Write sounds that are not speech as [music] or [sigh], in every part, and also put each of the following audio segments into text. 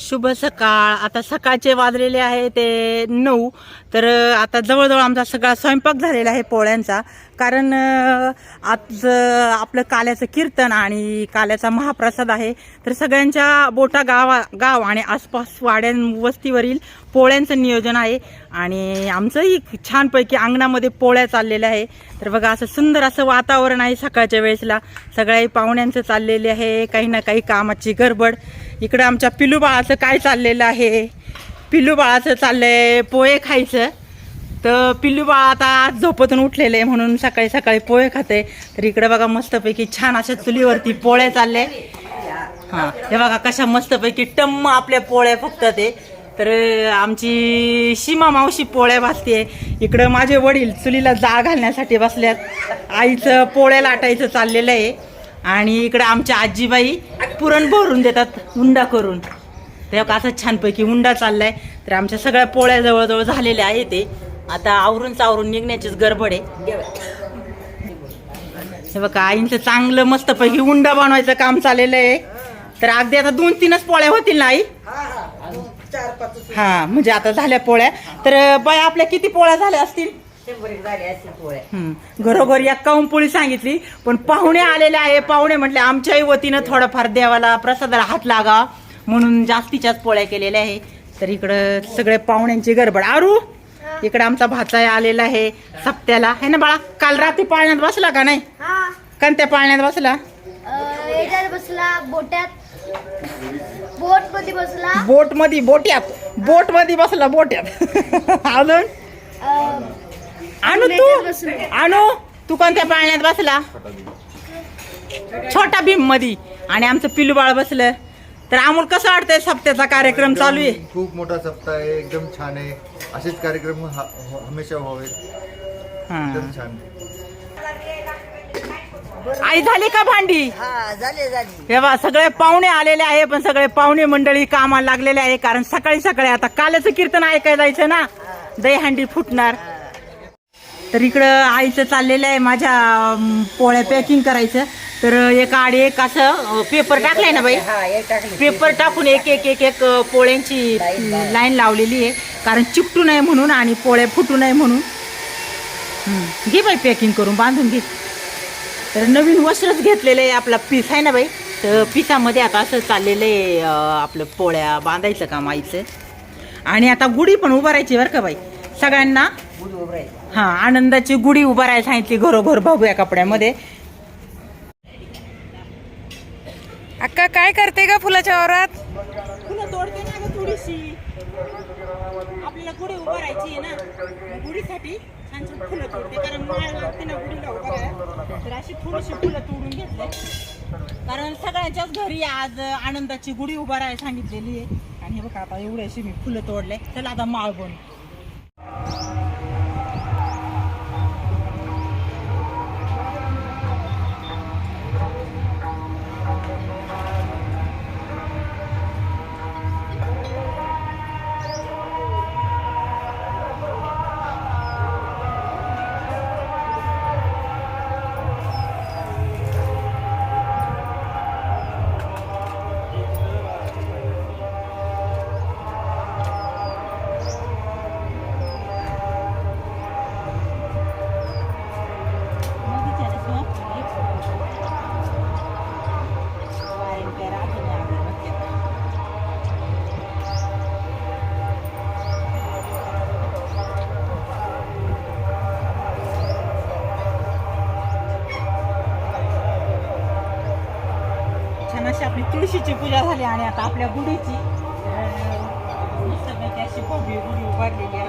शुभ सकाळ. आता सकाळचे वाजलेले आहे ते नऊ. तर आता जवळजवळ आमचा सगळा स्वयंपाक झालेला आहे पोळ्यांचा. कारण आज आपलं काल्याचं कीर्तन आणि काल्याचा महाप्रसाद आहे. तर सगळ्यांच्या बोटा गावा गाव आणि आसपास वाड्यां वस्तीवरील पोळ्यांचं नियोजन आहे. आणि आमचंही छानपैकी अंगणामध्ये पोळ्या चाललेल्या आहे. तर बघा असं सुंदर असं वातावरण आहे सकाळच्या वेळेसला. सगळ्या पाहुण्यांचं चाललेले आहे. काही ना काही कामाची गडबड. इकडं आमच्या पिलू बाळाचं काय चाललेलं आहे? पिलू बाळाचं आहे पोहे खायचं. तर पिल्लू बाळ आता आज झोपतून उठलेलं आहे म्हणून सकाळी सकाळी पोहे खाते. तर इकडे बघा मस्तपैकी छान अशा चुलीवरती पोळ्या चालले हां हे बघा कशा मस्तपैकी टम्म आपल्या पोळ्या फक्त ते तर आमची सीमा मावशी पोळ्या भाजते. इकडं माझे वडील चुलीला जाळ घालण्यासाठी बसल्यात. आईचं पोळ्या लाटायचं चाललेलं आहे. आणि इकडं आमच्या आजीबाई पुरण भरून देतात उंडा करून. तेव्हा असं छानपैकी उंडा चाललाय. तर आमच्या सगळ्या पोळ्या जवळजवळ झालेल्या आहे ते. आता आवरून चावरून निघण्याचीच गडबड आहे. हे बघा आईंचं चांगलं मस्तपैकी उंडा बनवायचं काम चाललेलं आहे. तर अगदी आता दोन तीनच पोळ्या होतील ना आई? हा म्हणजे आता झाल्या पोळ्या. तर बाय आपल्या किती पोळ्या झाल्या असतील? हम्म. घरोघरी एक्कावन्न पोळी सांगितली पण पाहुणे आलेले आहे. पाहुणे म्हटले आमच्याही वतीनं थोडंफार देवाला प्रसादाला हात लागा. म्हणून जास्तीच्याच पोळ्या केलेल्या आहे. तर इकडं सगळे पाहुण्यांची गडबड. आरू इकडं आमचा भाचा आलेला आहे सप्त्याला. है ना बाळा? काल रात्री पाळण्यात बसला का नाही? हा. कोणत्या पाळण्यात बसला? अं, याच्यात बसला बोट्यात बोटमध्ये बसला. बोटमध्ये बोट्यात. बोटमध्ये बसला बोट्यात. [laughs] अजून? अं, आणू तू. आणू तू कोणत्या पाळण्यात बसला? छोटा भीममध्ये आणि आमचं पिलू बाळ बसलं. तर अमोल कसं वाटतंय सप्त्याचा कार्यक्रम चालू आहे? खूप मोठा सप्ताह आहे एकदम छान आहे. असेच कार्यक्रम हा- ह- हमेशा व्हावेत. हा. एकदम छान. आई झाली का भांडी? हा झाले झाले. हे बा सगळे पाहुणे आलेले आहे पण सगळे पाहुणे मंडळी कामाला लागलेले आहे कारण सकाळी सकाळी आता काल्याचं कीर्तन ऐकायला जायचं ना? दहीहंडी फुटणार. तर इकडं आईचं चाललेलं आहे माझ्या पोळ्या पॅकिंग करायचं. तर एक आड एक असं पेपर टाकलाय ना बाई? पेपर टाकून एक एक एक एक पोळ्यांची लाईन लावलेली आहे. कारण चिकटू नये म्हणून आणि पोळ्या फुटू नये म्हणून. घे बाई पॅकिंग करून बांधून घे. तर नवीन वस्त्रच घेतलेलं आहे आपला पीस आहे ना बाई? तर पिसामध्ये आता असं चाललेलं आहे आपलं पोळ्या बांधायचं काम आईचं. आणि आता गुढी पण उभारायची बरं का बाई. सगळ्यांना हा आनंदाची गुढी उभारायला सांगितली घरोघर भाऊया कपड्यामध्ये. अक्का काय करते का फुलाच्या वावरात? फुलं तोडते ना ग थोडीशी. आपल्याला गुढी उभारायची आहे ना. गुढीसाठी छान छान फुलं तोडते. कारण माळ लागते ना गुढीला उभारायला तर अशी थोडीशी फुलं तोडून घेतले. कारण सगळ्यांच्याच घरी आज आनंदाची गुढी उभारायला सांगितलेली आहे. आणि हे बघा आता एवढी अशी मी फुलं तोडले. चला आता माळ बन तुळशीची पूजा झाली आणि आता आपल्या गुढीची. मस्तपैकी अशी भव्य गुढी उभारलेली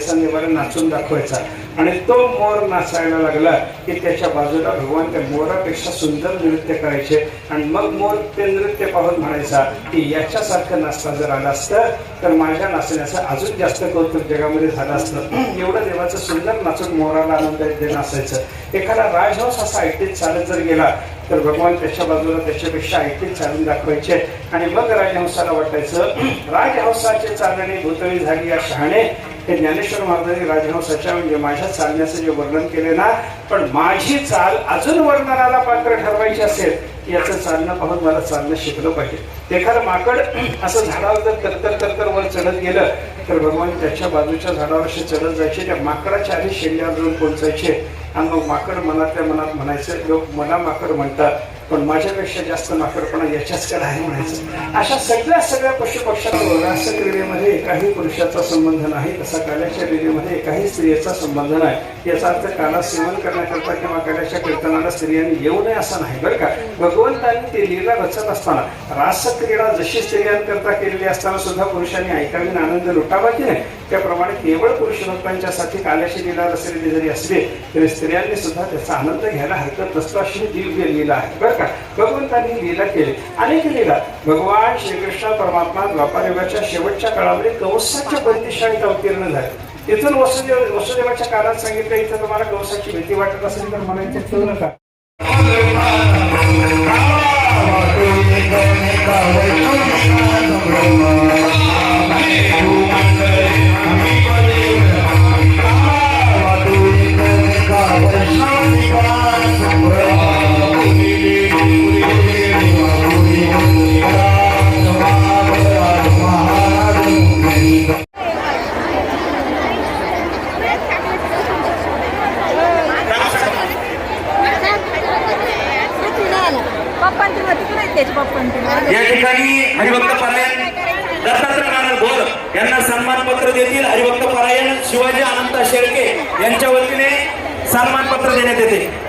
आहे देवाच्या जवळ निवारण नाचून दाखवायचा. आणि तो मोर नाचायला लागला की त्याच्या बाजूला भगवान त्या मोरापेक्षा सुंदर नृत्य करायचे. आणि मग मोर ते नृत्य पाहून म्हणायचा की याच्यासारखं नाचता जर आलं असतं तर माझ्या नाचण्याचं अजून जास्त कौतुक जगामध्ये झालं असतं. एवढं देवाचं सुंदर नाचून मोराला आनंद देणं असायचं. एखादा राजहंस असा ऐटीत चालत जर गेला तर भगवान त्याच्या बाजूला त्याच्यापेक्षा ऐटीत चालून दाखवायचे. आणि मग राजहंसाला वाटायचं राजहंसाचे चालणे भूतळी झाली या शहाणे हे ज्ञानेश्वर महाराजांनी राजहंसाच्या म्हणजे माझ्या चालण्याचं जे वर्णन केले ना पण माझी चाल अजून वर्णनाला पात्र ठरवायची असेल की याचं चालणं पाहून मला चालणं शिकलं पाहिजे. एखादं माकड [clears throat] असं झाडावर जर तरतर तरतर वर चढत गेलं तर भगवान त्याच्या बाजूच्या झाडावर असे चढत जायचे त्या माकडाच्या आधी शेंड्यावर जाऊन पोहोचायचे. आणि मग माकड मनातल्या मनात म्हणायचं लोक मला माकड म्हणतात. पण माझ्यापेक्षा जास्त माकडपणा याच्याचकडे आहे म्हणायचं. अशा सगळ्या सगळ्या पशुपक्षांवर रास क्रीडेमध्ये एकाही पुरुषाचा संबंध नाही तसा काल्याच्या लीलेमध्ये एकाही स्त्रियेचा संबंध नाही. याचा अर्थ काला सेवन करण्याकरता किंवा काल्याच्या कीर्तनाला स्त्रियांनी येऊ नये असा नाही बरं का? भगवंतांनी ती लीला रचत असताना रास क्रीडा जशी स्त्रियांकरता केलेली असताना सुद्धा पुरुषांनी ऐकावी आनंद लुटावा की नाही? त्याप्रमाणे केवळ पुरुष भक्तांच्यासाठी काल्याची लीला रचलेली जरी असली तरी स्त्रियांनी सुद्धा त्याचा आनंद घ्यायला हरकत नसतो अशी दिव्य लीला आहे बरं का भगवंतांनी लीला केली. अनेक लीला. भगवान श्रीकृष्ण परमात्मा द्वापारयुगाच्या शेवटच्या काळामध्ये कंसाच्या बंदिशाळेत अवतीर्ण झाले. तिथून वसुदेव वसुदेवाच्या काळात सांगितलं इथं तुम्हाला कंसाची भीती वाटत असेल तर मला इथे ठेवू नका. या ठिकाणी हरिभक्त पारायण दत्तात्रय नारायण भोर यांना सन्मान पत्र देतील हरिभक्त पारायण शिवाजी अनंत शेळके यांच्या वतीने सन्मान पत्र देण्यात येते.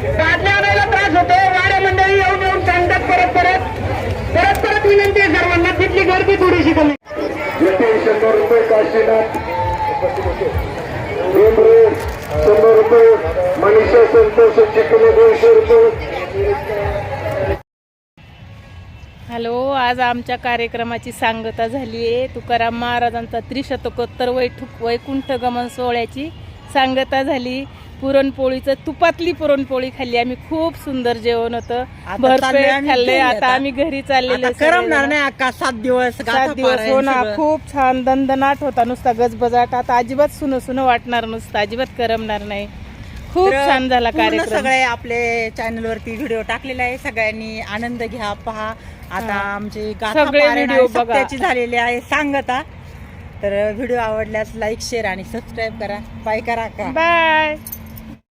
विनंती आहे सर्वांना तिथली गर्दी थोडीशी कमी. शंभर रुपये काशीनाथ. शंभर रुपये. मनीषा संतोष चिकन दोनशे रुपये. हॅलो आज आमच्या कार्यक्रमाची सांगता झाली आहे. तुकाराम महाराजांचा त्रिशतकोत्तर वैठुक वैकुंठ गमन सोहळ्याची सांगता झाली. पुरणपोळीचं तुपातली पुरणपोळी खाल्ली. आम्ही खूप सुंदर जेवण होतं. भरपेट खाल्ले आता. आम्ही घरी चाललेलो करमणार नाही अक्का. सात दिवस सात दिवस हो ना. खूप छान. दंदनाट होता नुसता गजबजाट. आता अजिबात सुन सुन वाटणार नुसतं. अजिबात करमणार नाही. खूप छान झाला कार्यक्रम. सगळे आपले चॅनल वरती व्हिडिओ टाकलेला आहे सगळ्यांनी आनंद घ्या पहा. आता. आमची सगळे व्हिडिओ आहे, बघा. सप्त्याची झालेली आहे. सांगता तर व्हिडिओ आवडल्यास लाईक शेअर आणि सबस्क्राईब करा. बाय करा का बाय